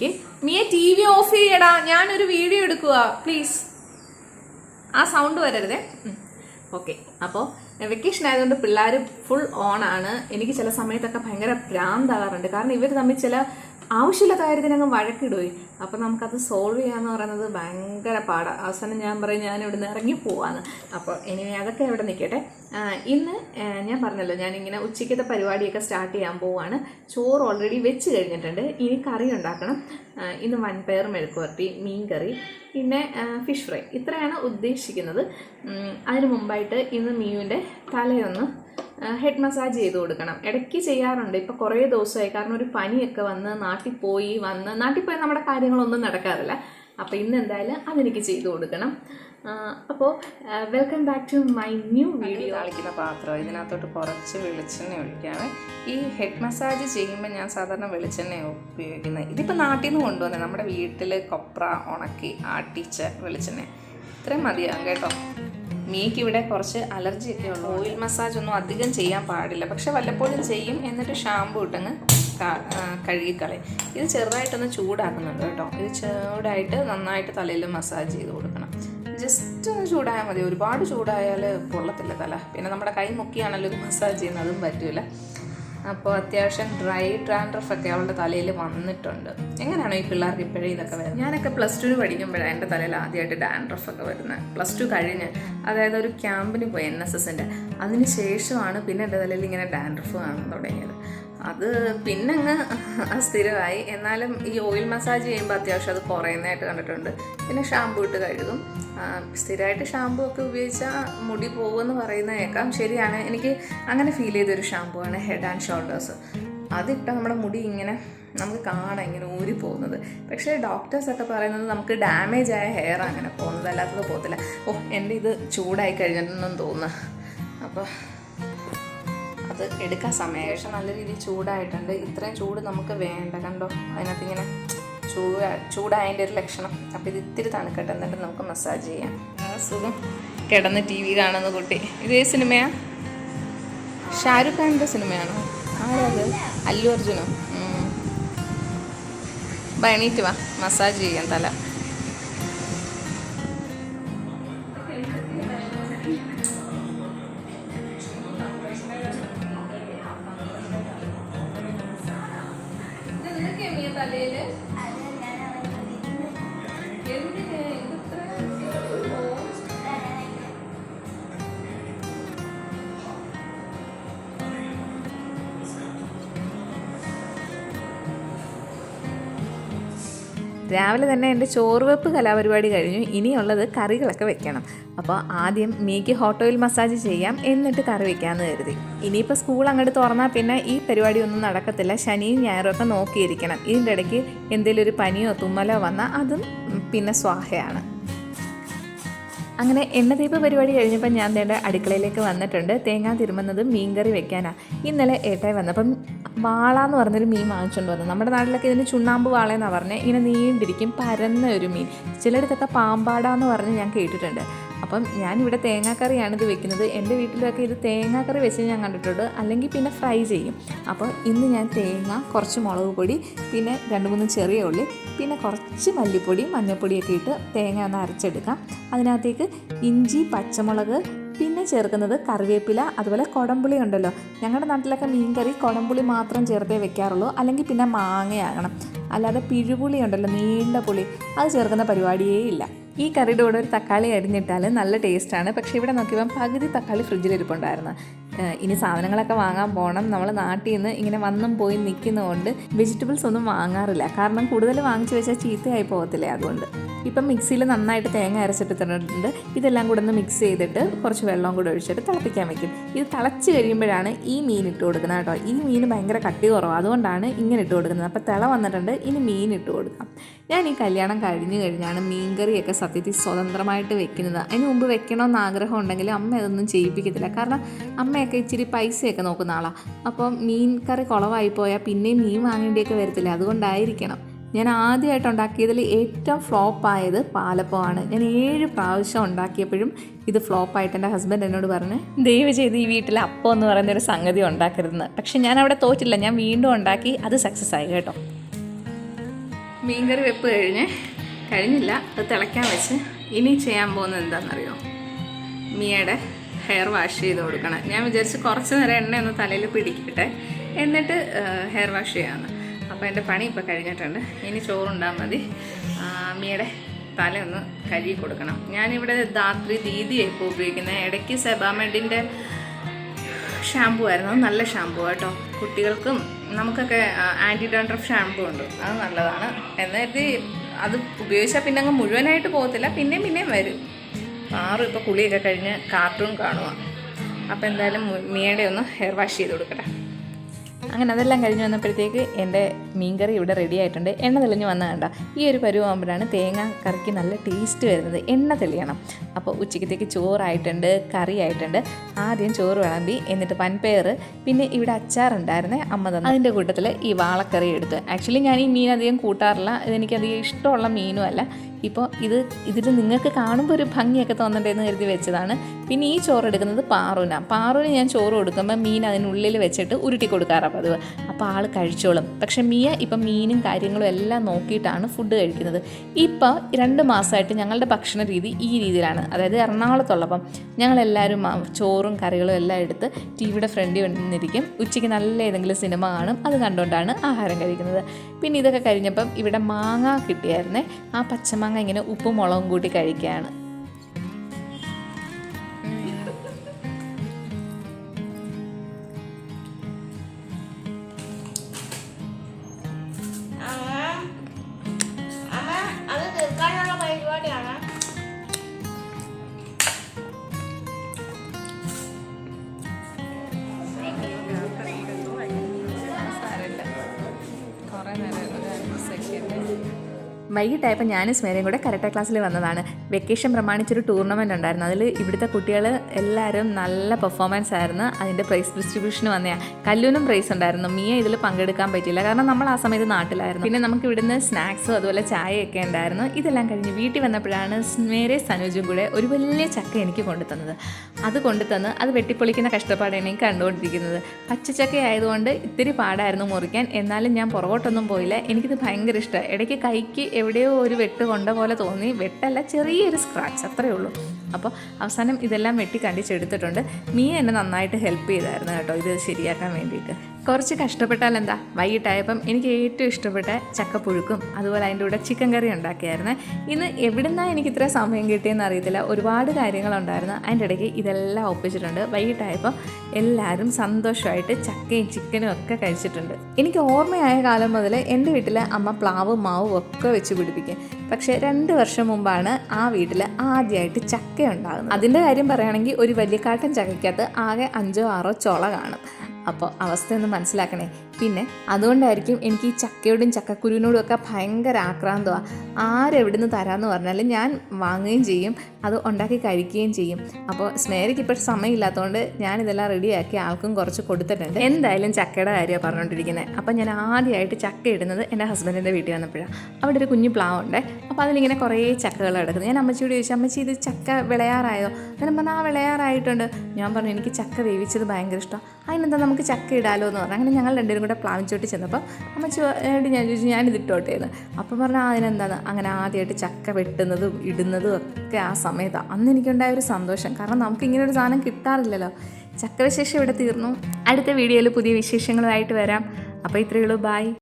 മിയയ്ക്ക് Miya TV off ഓഫ് ചെയ്യടാ. ഞാനൊരു വീഡിയോ എടുക്കുക പ്ലീസ് ആ സൗണ്ട് വരരുതേ. ഓക്കെ അപ്പോൾ വെക്കേഷൻ ആയതുകൊണ്ട് പിള്ളേർ ഫുൾ ഓൺ ആണ്. എനിക്ക് ചില സമയത്തൊക്കെ ഭയങ്കര ഭ്രാന്താകാറുണ്ട്. കാരണം ഇവർ തമ്മിൽ ചില ആവശ്യമില്ലാത്ത കാര്യത്തിന് അങ്ങ് വഴക്കിടുപോയി അപ്പം നമുക്കത് സോൾവ് ചെയ്യാന്ന് പറയുന്നത് ഭയങ്കര പാടാണ് അവസാനം ഞാൻ പറയും ഞാൻ ഇവിടുന്ന് ഇറങ്ങി പോവാന്ന്. അപ്പോൾ ഇനി അതൊക്കെ ഇവിടെ നിൽക്കട്ടെ ഇന്ന് ഞാൻ പറഞ്ഞല്ലോ ഞാനിങ്ങനെ ഉച്ചയ്ക്കത്തെ പരിപാടിയൊക്കെ സ്റ്റാർട്ട് ചെയ്യാൻ പോവാണ്. ചോറ് ഓൾറെഡി വെച്ച് കഴിഞ്ഞിട്ടുണ്ട്. ഇനി കറി ഉണ്ടാക്കണം. ഇന്ന് വൻപയർ മെഴുക്കുവരട്ടി മീൻ കറി പിന്നെ ഫിഷ് ഫ്രൈ ഇത്രയാണ് ഉദ്ദേശിക്കുന്നത്. അതിന് മുമ്പായിട്ട് ഇന്ന് മീനിന്റെ തലയൊന്ന് ഹെഡ് മസാജ് ചെയ്ത് കൊടുക്കണം. ഇടയ്ക്ക് ചെയ്യാറുണ്ട്. ഇപ്പോൾ കുറേ ദിവസമായി. കാരണം ഒരു പനിയൊക്കെ വന്ന് നാട്ടിൽ പോയി വന്ന് നാട്ടിൽ പോയി നമ്മുടെ കാര്യങ്ങളൊന്നും നടക്കാറില്ല. അപ്പോൾ ഇന്ന് എന്തായാലും അതെനിക്ക് ചെയ്തു കൊടുക്കണം. അപ്പോൾ welcome back to my new video താളിക്കുന്ന പാത്രം. ഇതിനകത്തോട്ട് കുറച്ച് വെളിച്ചെണ്ണ ഒഴിക്കാം ഈ ഹെഡ് മസാജ് ചെയ്യുമ്പോൾ ഞാൻ സാധാരണ വെളിച്ചെണ്ണ ഉപയോഗിക്കുന്നത്. ഇതിപ്പോൾ നാട്ടിൽ നിന്ന് കൊണ്ടുവന്നത്. നമ്മുടെ വീട്ടിൽ കൊപ്ര ഉണക്കി ആട്ടിച്ച വെളിച്ചെണ്ണ. ഇത്രയും മതിയാകും കേട്ടോ. മീക്ക് ഇവിടെ കുറച്ച് അലർജി ഒക്കെ ഉള്ളു ഓയിൽ മസാജ് ഒന്നും അധികം ചെയ്യാൻ പാടില്ല. പക്ഷെ വല്ലപ്പോഴും ചെയ്യും. എന്നിട്ട് ഷാമ്പു ഇട്ടങ്ങ് കഴുകിക്കളയും. ഇത് ചെറുതായിട്ടൊന്ന് ചൂടാക്കുന്നുണ്ട് കേട്ടോ. ഇത് ചൂടായിട്ട് നന്നായിട്ട് തലയിൽ മസാജ് ചെയ്ത് കൊടുക്കണം. ജസ്റ്റ് ഒന്ന് ചൂടായാൽ മതി. ഒരുപാട് ചൂടായാൽ പൊള്ളത്തില്ല തല. പിന്നെ നമ്മുടെ കൈ മുക്കിയാണല്ലോ മസാജ് ചെയ്യുന്നത്. അതും പറ്റില്ല അപ്പോൾ അത്യാവശ്യം ഡ്രൈ ഡ്രാൻഡ്രഫ് ഒക്കെ അവളുടെ തലയിൽ വന്നിട്ടുണ്ട്. എങ്ങനെയാണോ ഈ പിള്ളേർക്ക് ഇപ്പോഴേ ഇതൊക്കെ വരുന്നത്? ഞാനൊക്കെ പ്ലസ് ടു പഠിക്കുമ്പോഴാണ് എന്റെ തലയിൽ ആദ്യമായിട്ട് ഡാൻഡ്രഫ് ഒക്കെ വരുന്നത്. പ്ലസ് ടു കഴിഞ്ഞ് അതായത് ഒരു ക്യാമ്പിന് പോയി എൻ എസ് എസിന്റെ അതിന് ശേഷമാണ് പിന്നെ എന്റെ തലയിൽ ഇങ്ങനെ ഡാൻഡ്രഫ് കാണാൻ തുടങ്ങിയത്. അത് പിന്നെ അങ്ങ് സ്ഥിരമായി എന്നാലും ഈ ഓയിൽ മസാജ് ചെയ്യുമ്പോൾ അത്യാവശ്യം അത് കുറയുന്നതായിട്ട് കണ്ടിട്ടുണ്ട്. പിന്നെ ഷാമ്പു ഇട്ട് കഴുകും. സ്ഥിരമായിട്ട് ഷാമ്പു ഒക്കെ ഉപയോഗിച്ചാൽ മുടി പോകുമെന്ന് പറയുന്നത് കേൾക്കാം. ശരിയാണ്. എനിക്ക് അങ്ങനെ ഫീൽ ചെയ്തൊരു ഷാമ്പു ആണ് ഹെഡ് ആൻഡ് ഷോൾഡേഴ്സ് അതിട്ടാൽ നമ്മുടെ മുടി ഇങ്ങനെ നമുക്ക് കാണാം ഇങ്ങനെ ഊരി പോകുന്നത്. പക്ഷേ ഡോക്ടേഴ്സൊക്കെ പറയുന്നത് നമുക്ക് ഡാമേജ് ആയ ഹെയർ അങ്ങനെ പോകുന്നത്. അല്ലാത്തത് പോകത്തില്ല. ഓ എന്റെ ഇത് ചൂടായി കഴിഞ്ഞിട്ടുണ്ടെന്ന് തോന്നുന്നു. അപ്പോൾ അത് എടുക്കാൻ സമയം. പക്ഷെ നല്ല രീതിയിൽ ചൂടായിട്ടുണ്ട്. ഇത്രയും ചൂട് നമുക്ക് വേണ്ട. കണ്ടോ? അതിനകത്ത് ഇങ്ങനെ ചൂട് ചൂടായതിന്റെ ഒരു ലക്ഷണം. അപ്പോൾ ഇത് ഇത്തിരി തണുക്കട്ടെ. എന്നിട്ട് നമുക്ക് മസാജ് ചെയ്യാം. സുഖം. കിടന്ന് ടി വി കാണുന്ന കുട്ടി. ഇതേ സിനിമയാ? ഷാരൂഖ് ഖാന്റെ സിനിമയാണോ? ആരത്? അല്ലു അർജുനോ? ഉം. വാ. മസാജ് ചെയ്യാം തല. രാവിലെ തന്നെ എന്റെ ചോറുവെപ്പ് കലാപരിപാടി കഴിഞ്ഞു. ഇനിയുള്ളത് കറികളൊക്കെ വെക്കണം. അപ്പോൾ ആദ്യം മീക്ക് ഹോട്ട് ഓയിൽ മസാജ് ചെയ്യാം. എന്നിട്ട് കറി വെക്കാമെന്ന് കരുതി. ഇനിയിപ്പോൾ സ്കൂൾ അങ്ങോട്ട് തുറന്നാൽ പിന്നെ ഈ പരിപാടി ഒന്നും നടക്കത്തില്ല. ശനിയും ഞായറും ഒക്കെ നോക്കിയിരിക്കണം. ഇതിന്റെ ഇടയ്ക്ക് എന്തെങ്കിലും ഒരു പനിയോ തുമ്മലോ വന്നാൽ അതും പിന്നെ സ്വാഹയാണ്. അങ്ങനെ എണ്ണ തേപ്പ് പരിപാടി കഴിഞ്ഞപ്പോൾ ഞാൻ തേണ്ട അടുക്കളയിലേക്ക് വന്നിട്ടുണ്ട്. തേങ്ങ തിരുമുന്നത് മീൻകറി വെക്കാനാണ് ഇന്നലെ ഏട്ടായി വന്നപ്പം വാള എന്ന് പറഞ്ഞൊരു മീൻ വാങ്ങിച്ചുകൊണ്ട് വന്നു. നമ്മുടെ നാട്ടിലൊക്കെ ഇതിന് ചുണ്ണാമ്പ് വാള എന്നാണ് പറഞ്ഞത് ഇങ്ങനെ നീണ്ടിരിക്കും പരന്ന ഒരു മീൻ. ചിലയിടത്തൊക്കെ പാമ്പാടാന്ന് പറഞ്ഞ് ഞാൻ കേട്ടിട്ടുണ്ട്. അപ്പം ഞാനിവിടെ തേങ്ങാക്കറിയാണ് ഇത് വെക്കുന്നത്. എന്റെ വീട്ടിലൊക്കെ ഇത് തേങ്ങാക്കറി വെച്ച് ഞാൻ കണ്ടിട്ടുണ്ട്. അല്ലെങ്കിൽ പിന്നെ ഫ്രൈ ചെയ്യും. അപ്പോൾ ഇന്ന് ഞാൻ തേങ്ങ കുറച്ച് മുളക് പൊടി പിന്നെ രണ്ട് മൂന്ന് ചെറിയ ഉള്ളി പിന്നെ കുറച്ച് മല്ലിപ്പൊടി മഞ്ഞൾപ്പൊടിയൊക്കെ ഇട്ട് തേങ്ങ ഒന്ന് അരച്ചെടുക്കാം. അതിനകത്തേക്ക് ഇഞ്ചി പച്ചമുളക് പിന്നെ ചേർക്കുന്നത് കറിവേപ്പില അതുപോലെ കുടംപുളി ഉണ്ടല്ലോ. ഞങ്ങളുടെ നാട്ടിലൊക്കെ മീൻകറി കുടംപുളി മാത്രം ചേർത്തേ വെക്കാറുള്ളൂ. അല്ലെങ്കിൽ പിന്നെ മാങ്ങയാകണം. അല്ലാതെ പിഴുപുളി ഉണ്ടല്ലോ നീണ്ട പുളി അത് ചേർക്കുന്ന പരിപാടിയേ ഇല്ല. ഈ കറിയുടെ കൂടെ ഒരു തക്കാളി അരിഞ്ഞിട്ടാൽ നല്ല ടേസ്റ്റാണ്. പക്ഷേ ഇവിടെ നോക്കിയപ്പം പകുതി തക്കാളി ഫ്രിഡ്ജിലിരിപ്പുണ്ടായിരുന്നു ഇനി സാധനങ്ങളൊക്കെ വാങ്ങാൻ പോകണം നമ്മൾ നാട്ടിൽ നിന്ന് ഇങ്ങനെ വന്നും പോയി നിൽക്കുന്നതുകൊണ്ട് വെജിറ്റബിൾസ് ഒന്നും വാങ്ങാറില്ല. കാരണം കൂടുതൽ വാങ്ങിച്ചു വെച്ചാൽ ചീത്തയായി പോകത്തില്ലേ അതുകൊണ്ട്. ഇപ്പം മിക്സിയിൽ നന്നായിട്ട് തേങ്ങ അരച്ചിട്ടിട്ടുണ്ട് ഇതെല്ലാം കൂടെ ഒന്ന് മിക്സ് ചെയ്തിട്ട് കുറച്ച് വെള്ളം കൂടെ ഒഴിച്ചിട്ട് തിളപ്പിക്കാൻ വെക്കും. ഇത് തിളച്ച് കഴിയുമ്പോഴാണ് ഈ മീൻ ഇട്ട് കൊടുക്കുന്നത് കേട്ടോ. ഈ മീൻ ഭയങ്കര കട്ടി കുറവാണ് അതുകൊണ്ടാണ് ഇങ്ങനെ ഇട്ട് കൊടുക്കുന്നത്. അപ്പോൾ തിള വന്നിട്ടുണ്ട്. ഇനി മീൻ ഇട്ട് കൊടുക്കാം. ഞാൻ ഈ കല്യാണം കഴിഞ്ഞ് കഴിഞ്ഞാണ് മീൻകറിയൊക്കെ സത്യത്തിൽ സ്വതന്ത്രമായിട്ട് വെക്കുന്നത്. അതിന് മുമ്പ് വെക്കണമെന്ന് ആഗ്രഹം ഉണ്ടെങ്കിൽ അമ്മ അതൊന്നും ചെയ്യിപ്പിക്കത്തില്ല. കാരണം അമ്മയൊക്കെ ഇച്ചിരി പൈസയൊക്കെ നോക്കുന്ന ആളാണ് അപ്പം മീൻ കറി കുളവായി പോയാൽ പിന്നെയും മീൻ വാങ്ങേണ്ടിയൊക്കെ വരത്തില്ല? അതുകൊണ്ടായിരിക്കണം. ഞാൻ ആദ്യമായിട്ട് ഉണ്ടാക്കിയതിൽ ഏറ്റവും ഫ്ലോപ്പായത് പാലപ്പമാണ്. ഞാൻ ഏഴ് പ്രാവശ്യം ഉണ്ടാക്കിയപ്പോഴും ഇത് ഫ്ലോപ്പായിട്ട് എന്റെ ഹസ്ബൻഡ് എന്നോട് പറഞ്ഞ് ദയവ് ചെയ്ത് ഈ വീട്ടിൽ അപ്പം എന്ന് പറയുന്ന ഒരു സംഗതി ഉണ്ടാക്കരുതെന്ന്. പക്ഷെ ഞാൻ അവിടെ തോറ്റില്ല. ഞാൻ വീണ്ടും ഉണ്ടാക്കി അത് സക്സസ് ആയി കേട്ടോ. മീൻകറി വെപ്പ് കഴിഞ്ഞ് കഴിഞ്ഞില്ല. അത് തിളയ്ക്കാൻ വെച്ച് ഇനി ചെയ്യാൻ പോകുന്നത് എന്താണെന്നറിയോ? മിയയുടെ ഹെയർ വാഷ് ചെയ്ത് കൊടുക്കണം. ഞാൻ വിചാരിച്ച് കുറച്ച് നേരം എണ്ണ ഒന്ന് തലയിൽ പിടിക്കട്ടെ. എന്നിട്ട് ഹെയർ വാഷ് ചെയ്യാമെന്ന് അപ്പോൾ എന്റെ പണി ഇപ്പോൾ കഴിഞ്ഞിട്ടുണ്ട്. ഇനി ചോറുണ്ടാൽ മതി. മിയയുടെ തല ഒന്ന് കഴുകി കൊടുക്കണം. ഞാനിവിടെ ധാത്രി ദീദിയാണ് ഇപ്പോൾ ഉപയോഗിക്കുന്നത് ഇടയ്ക്ക് സെബാമെഡിന്റെ ഷാമ്പു ആയിരുന്നു. നല്ല ഷാമ്പു കേട്ടോ കുട്ടികൾക്കും നമുക്കൊക്കെ ആന്റി ഡാൻഡ്രഫ് ഷാമ്പു ഉണ്ട്. അത് നല്ലതാണ്. എന്നിട്ട് അത് ഉപയോഗിച്ചാൽ പിന്നെ അങ്ങ് മുഴുവനായിട്ട് പോകത്തില്ല പിന്നെയും പിന്നെയും വരും. ആറും ഇപ്പോൾ കുളിയൊക്കെ കഴിഞ്ഞ് കാർട്ടൂൺ കാണുക അപ്പോൾ എന്തായാലും മിയയുടെ ഒന്ന് ഹെയർ വാഷ് ചെയ്ത് കൊടുക്കട്ടെ. അങ്ങനെ അതെല്ലാം കഴിഞ്ഞ് വന്നപ്പോഴത്തേക്ക് എന്റെ മീൻകറി ഇവിടെ റെഡി ആയിട്ടുണ്ട്. എണ്ണ തെളിഞ്ഞ് വന്ന കണ്ട ഈ ഒരു പരുവാകുമ്പോഴാണ് തേങ്ങ കറിക്ക് നല്ല ടേസ്റ്റ് വരുന്നത്. എണ്ണ തെളിയണം. അപ്പോൾ ഉച്ചക്കത്തേക്ക് ചോറായിട്ടുണ്ട് കറി ആയിട്ടുണ്ട് ആദ്യം ചോറ് വിളമ്പി എന്നിട്ട് പൻപയർ പിന്നെ ഇവിടെ അച്ചാറുണ്ടായിരുന്നേ അമ്മ തന്നെ അതിന്റെ കൂട്ടത്തിൽ ഈ വാളക്കറി എടുത്ത്. ആക്ച്വലി ഞാൻ ഈ മീൻ അധികം കൂട്ടാറില്ല. ഇതെനിക്കധികം ഇഷ്ടമുള്ള മീനും അല്ല ഇപ്പോൾ ഇത് ഇതിൽ നിങ്ങൾക്ക് കാണുമ്പോൾ ഒരു ഭംഗിയൊക്കെ തോന്നണ്ടേന്ന് കരുതി വെച്ചതാണ്. പിന്നെ ഈ ചോറ് എടുക്കുന്നത് പാറുവിനാണ് പാറുവിന് ഞാൻ ചോറ് കൊടുക്കുമ്പോൾ മീൻ അതിനുള്ളിൽ വെച്ചിട്ട് ഉരുട്ടി കൊടുക്കാറാണ് പതിവ്. അപ്പോൾ ആൾ കഴിച്ചോളും. പക്ഷേ മിയ ഇപ്പം മീനും കാര്യങ്ങളും എല്ലാം നോക്കിയിട്ടാണ് ഫുഡ് കഴിക്കുന്നത്. ഇപ്പോൾ രണ്ട് മാസമായിട്ട് ഞങ്ങളുടെ ഭക്ഷണ രീതി ഈ രീതിയിലാണ്. അതായത് എറണാകുളത്തുള്ളപ്പം ഞങ്ങളെല്ലാവരും ചോറും കറികളും എല്ലാം എടുത്ത് ടി വിയുടെ ഫ്രണ്ടിൽ വന്നിരിക്കും. ഉച്ചയ്ക്ക് നല്ല ഏതെങ്കിലും സിനിമ കാണും. അത് കണ്ടുകൊണ്ടാണ് ആഹാരം കഴിക്കുന്നത്. പിന്നെ ഇതൊക്കെ കഴിഞ്ഞപ്പം ഇവിടെ മാങ്ങ കിട്ടിയായിരുന്നേ. ആ പച്ചമാങ്ങ ഇങ്ങനെ ഉപ്പും മുളകും കൂട്ടി കഴിക്കുകയാണ് പരിപാടിയാണ്. വൈകിട്ടായപ്പോൾ ഞാനും സ്മേരയും കൂടെ കരട്ട ക്ലാസ്സിൽ വന്നതാണ്. വെക്കേഷൻ പ്രമാണിച്ചൊരു ടൂർണമെന്റ് ഉണ്ടായിരുന്നു. അതിൽ ഇവിടുത്തെ കുട്ടികൾ എല്ലാവരും നല്ല പെർഫോമൻസ് ആയിരുന്നു. അതിന്റെ പ്രൈസ് ഡിസ്ട്രിബ്യൂഷന് വന്നതാണ് കല്ലൂനും പ്രൈസ് ഉണ്ടായിരുന്നു. മിയ ഇതിൽ പങ്കെടുക്കാൻ പറ്റിയില്ല. കാരണം നമ്മൾ ആ സമയത്ത് നാട്ടിലായിരുന്നു. പിന്നെ നമുക്ക് ഇവിടുന്ന് സ്നാക്സും അതുപോലെ ചായയൊക്കെ ഉണ്ടായിരുന്നു. ഇതെല്ലാം കഴിഞ്ഞ് വീട്ടിൽ വന്നപ്പോഴാണ് സ്മേരെ സനുജും കൂടെ ഒരു വലിയ ചക്ക എനിക്ക് കൊണ്ടുതന്നത്. അത് കൊണ്ടുതന്ന് അത് വെട്ടിപ്പൊളിക്കുന്ന കഷ്ടപ്പാടാണ് എനിക്ക് കണ്ടുകൊണ്ടിരിക്കുന്നത്. പച്ചച്ചക്ക ആയതുകൊണ്ട് ഇത്തിരി പാടായിരുന്നു മുറിക്കാൻ. എന്നാലും ഞാൻ പുറകോട്ടൊന്നും പോയില്ല. എനിക്കിത് ഭയങ്കര ഇഷ്ടമാണ് ഇടയ്ക്ക് കൈക്ക് എവിടെയോ ഒരു വെട്ട് കൊണ്ട പോലെ തോന്നി. വെട്ടല്ല ചെറിയൊരു സ്ക്രാച്ച് അത്രയേ ഉള്ളൂ. അപ്പോൾ അവസാനം ഇതെല്ലാം വെട്ടി കണ്ടിച്ചെടുത്തിട്ടുണ്ട്. മീ എന്നെ നന്നായിട്ട് ഹെൽപ്പ് ചെയ്തായിരുന്നു കേട്ടോ. ഇത് ശരിയാക്കാൻ വേണ്ടിയിട്ട്. കുറച്ച് കഷ്ടപ്പെട്ടാൽ എന്താ? വൈകിട്ടായപ്പം എനിക്ക് ഏറ്റവും ഇഷ്ടപ്പെട്ട ചക്കപ്പുഴുക്കും അതുപോലെ അതിന്റെ കൂടെ ചിക്കൻ കറി ഉണ്ടാക്കിയായിരുന്നു. ഇന്ന് എവിടുന്നാണ് എനിക്ക് ഇത്ര സമയം കിട്ടിയെന്ന് അറിയത്തില്ല. ഒരുപാട് കാര്യങ്ങളുണ്ടായിരുന്നു അതിന്റെ ഇടയ്ക്ക് ഇതെല്ലാം ഒപ്പിച്ചിട്ടുണ്ട്. വൈകിട്ടായപ്പം എല്ലാവരും സന്തോഷമായിട്ട് ചക്കയും ചിക്കനും ഒക്കെ കഴിച്ചിട്ടുണ്ട്. എനിക്ക് ഓർമ്മയായ കാലം മുതൽ എന്റെ വീട്ടിൽ അമ്മ പ്ലാവും മാവും ഒക്കെ വെച്ച് പിടിപ്പിക്കും. പക്ഷേ രണ്ട് വർഷം മുമ്പാണ് ആ വീട്ടിൽ ആദ്യമായിട്ട് ചക്ക ഉണ്ടാകുന്നത് അതിന്റെ കാര്യം പറയുകയാണെങ്കിൽ ഒരു വലിയ കാട്ടൻ ചക്കയ്ക്കകത്ത് ആകെ അഞ്ചോ ആറോ ചുള കാണും. അപ്പോൾ അവസ്ഥയൊന്ന് മനസ്സിലാക്കണേ. പിന്നെ അതുകൊണ്ടായിരിക്കും എനിക്ക് ഈ ചക്കയോടും ചക്കക്കുരുവിനോടും ഒക്കെ ഭയങ്കര ആക്രാന്തമാണ് ആരെവിടുന്ന് തരാമെന്ന് പറഞ്ഞാലും ഞാൻ വാങ്ങുകയും ചെയ്യും അത് ഉണ്ടാക്കി കഴിക്കുകയും ചെയ്യും. അപ്പോൾ സ്മേരയ്ക്ക് ഇപ്പോൾ സമയമില്ലാത്തതുകൊണ്ട് ഞാനിതെല്ലാം റെഡിയാക്കി ആൾക്കും കുറച്ച് കൊടുത്തിട്ടുണ്ട്. എന്തായാലും ചക്കയുടെ കാര്യമാണ് പറഞ്ഞുകൊണ്ടിരിക്കുന്നത് അപ്പോൾ ഞാൻ ആദ്യമായിട്ട് ചക്ക ഇടുന്നത് എന്റെ ഹസ്ബൻഡിന്റെ വീട്ടിൽ വന്നപ്പോഴാണ് അവിടെ ഒരു കുഞ്ഞു പ്ലാവുണ്ട്. അപ്പോൾ അതിലിങ്ങനെ കുറേ ചക്കകൾ കിടക്കുന്നത് ഞാൻ അമ്മച്ചിയോട് ചോദിച്ചു അമ്മച്ചി ഇത് ചക്ക വിളയാറായോ? അങ്ങനെ പറഞ്ഞാൽ ആ വിളയാറായിട്ടുണ്ട്. ഞാൻ പറഞ്ഞു എനിക്ക് ചക്ക വേവിച്ചത് ഭയങ്കര ഇഷ്ടമാണ് അതിനെന്താ നമുക്ക് ചക്ക ഇടാലോ എന്ന് പറഞ്ഞു. അങ്ങനെ ഞങ്ങൾ രണ്ടുപേരും കൂടെ പ്ലാവിൻ ചോട്ടി ചെന്നപ്പോൾ അമ്മച്ചി ഏട്ട് ഞാൻ ചോദിച്ചു ഞാനിത് ഇട്ടോട്ടെ എന്ന് അപ്പം പറഞ്ഞാൽ അതിനെന്താണ്? അങ്ങനെ ആദ്യമായിട്ട് ചക്ക വെട്ടുന്നതും ഇടുന്നതും ഒക്കെ ആ സമയത്താണ് അന്ന് എനിക്കുണ്ടായ ഒരു സന്തോഷം. കാരണം നമുക്ക് ഇങ്ങനെ ഒരു സാധനം കിട്ടാറില്ലല്ലോ. ചക്രവിശേഷം ഇവിടെ തീർന്നു. അടുത്ത വീഡിയോയിൽ പുതിയ വിശേഷങ്ങളുമായിട്ട് വരാം. അപ്പോൾ ഇത്രയേ ഉള്ളൂ. ബായ്